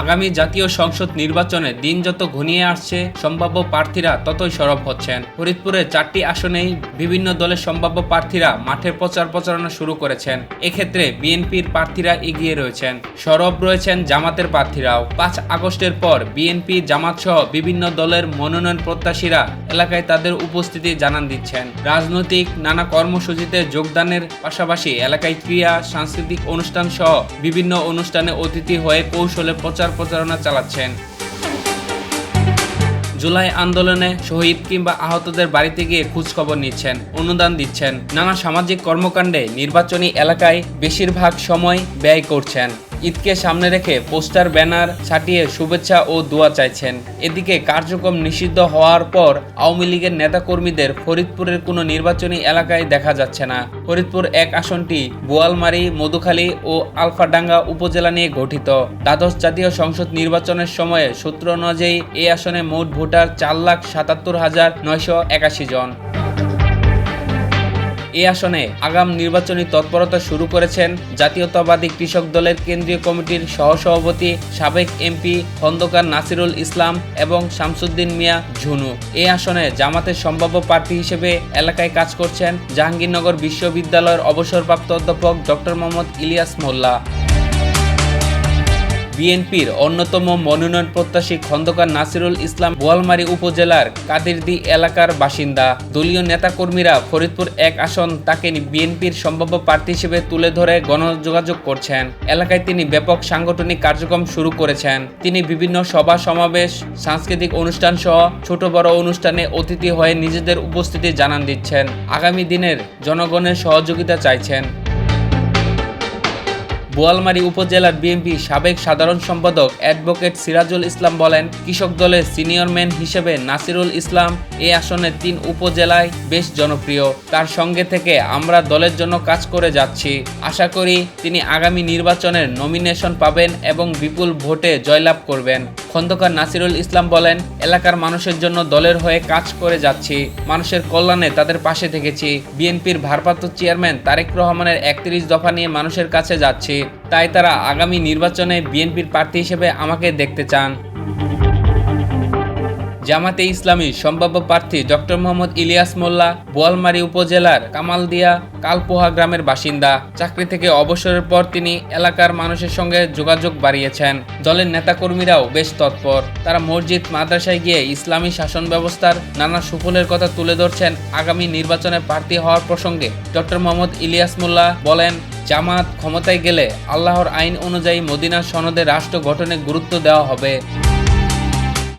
আগামী জাতীয় সংসদ নির্বাচনে দিন যত ঘনিয়ে আসছে, সম্ভাব্য প্রার্থীরা ততই সরব হচ্ছেন। ফরিদপুরের চারটি আসনেই বিভিন্ন দলের সম্ভাব্য প্রার্থীরা মাঠের প্রচার প্রচারণা শুরু করেছেন। এক্ষেত্রে বিএনপির প্রার্থীরা এগিয়ে রয়েছেন। সরব রয়েছেন জামাতের প্রার্থীরাও। পাঁচ আগস্টের পর বিএনপি জামাত সহ বিভিন্ন দলের মনোনয়ন প্রত্যাশীরা এলাকায় তাদের উপস্থিতি জানান দিচ্ছেন। রাজনৈতিক নানা কর্মসূচিতে যোগদানের পাশাপাশি এলাকায় ক্রীড়া, সাংস্কৃতিক অনুষ্ঠান সহ বিভিন্ন অনুষ্ঠানে অতিথি হয়ে কৌশলে প্রচার প্রচারণা চালাচ্ছেন। জুলাই আন্দোলনে শহীদ কিংবা আহতদের বাড়িতে গিয়ে খোঁজখবর নিচ্ছেন, অনুদান দিচ্ছেন। নানা সামাজিক কর্মকাণ্ডে নির্বাচনী এলাকায় বেশিরভাগ সময় ব্যয় করছেন। ঈদকে সামনে রেখে পোস্টার, ব্যানার ছাটিয়ে শুভেচ্ছা ও দোয়া চাইছেন। এদিকে কার্যক্রম নিষিদ্ধ হওয়ার পর আওয়ামী লীগের নেতাকর্মীদের ফরিদপুরের কোনো নির্বাচনী এলাকায় দেখা যাচ্ছে না। ফরিদপুর এক আসনটি বোয়ালমারি, মধুখালী ও আলফাডাঙ্গা উপজেলা নিয়ে গঠিত। দ্বাদশ জাতীয় সংসদ নির্বাচনের সময়ে সূত্র অনুযায়ী এই আসনে মোট ভোটার চার লাখ সাতাত্তর হাজার নয়শো একাশি জন। এই আসনে আগাম নির্বাচনী তৎপরতা শুরু করেছেন জাতীয়তাবাদী কৃষক দলের কেন্দ্রীয় কমিটির সহসভাপতি সাবেক এমপি খন্দকার নাসিরুল ইসলাম এবং শামসুদ্দিন মিয়া ঝুনু। এ আসনে জামাতের সম্ভাব্য প্রার্থী হিসেবে এলাকায় কাজ করছেন জাহাঙ্গীরনগর বিশ্ববিদ্যালয়ের অবসরপ্রাপ্ত অধ্যাপক ডক্টর মোহাম্মদ ইলিয়াস মোল্লা। বিএনপির অন্যতম মনোনয়ন প্রত্যাশী খন্দকার নাসিরুল ইসলাম বোয়ালমারী উপজেলার কাদিরদি এলাকার বাসিন্দা। দলীয় নেতাকর্মীরা ফরিদপুর এক আসন তাকে বিএনপির সম্ভাব্য প্রার্থী হিসেবে তুলে ধরে গণযোগাযোগ করছেন। এলাকায় তিনি ব্যাপক সাংগঠনিক কার্যক্রম শুরু করেছেন। তিনি বিভিন্ন সভা, সমাবেশ, সাংস্কৃতিক অনুষ্ঠান সহ ছোট বড় অনুষ্ঠানে অতিথি হয়ে নিজেদের উপস্থিতি জানান দিচ্ছেন। আগামী দিনের জনগণের সহযোগিতা চাইছেন। বোয়ালমারী উপজেলার বিএনপি সাবেক সাধারণ সম্পাদক অ্যাডভোকেট সিরাজুল ইসলাম বলেন, কৃষক দলের সিনিয়র ম্যান হিসেবে নাসিরুল ইসলাম এই আসনের তিন উপজেলায় বেশ জনপ্রিয়। তার সঙ্গে থেকে আমরা দলের জন্য কাজ করে যাচ্ছি। আশা করি তিনি আগামী নির্বাচনের নমিনেশন পাবেন এবং বিপুল ভোটে জয়লাভ করবেন। খন্দকার নাসিরুল ইসলাম বলেন, এলাকার মানুষের জন্য দলের হয়ে কাজ করে যাচ্ছি, মানুষের কল্যাণে তাদের পাশে থেকেছি। বিএনপির ভারপ্রাপ্ত চেয়ারম্যান তারেক রহমানের একত্রিশ দফা নিয়ে মানুষের কাছে যাচ্ছি, তাই তারা আগামী নির্বাচনে বিএনপির প্রার্থী হিসেবে আমাকে দেখতে চান। জামাতে ইসলামী সম্ভাব্য প্রার্থী ডক্টর মোহাম্মদ ইলিয়াস মোল্লা, বোয়ালমারী উপজেলার কামালদিয়া কালপোহা গ্রামের বাসিন্দা। চাকরি থেকে অবসরের পর তিনি এলাকার মানুষের সঙ্গে যোগাযোগ বাড়িয়েছেন। দলের নেতাকর্মীরাও বেশ তৎপর। তারা মসজিদ, মাদ্রাসায় গিয়ে ইসলামী শাসন ব্যবস্থার নানা সুফলের কথা তুলে ধরছেন আগামী নির্বাচনে প্রার্থী হওয়ার প্রসঙ্গে। ডক্টর মোহাম্মদ ইলিয়াস মোল্লা বলেন, জামাত ক্ষমতায় গেলে আল্লাহর আইন অনুযায়ী মদিনা সনদে রাষ্ট্র গঠনে গুরুত্ব দেওয়া হবে।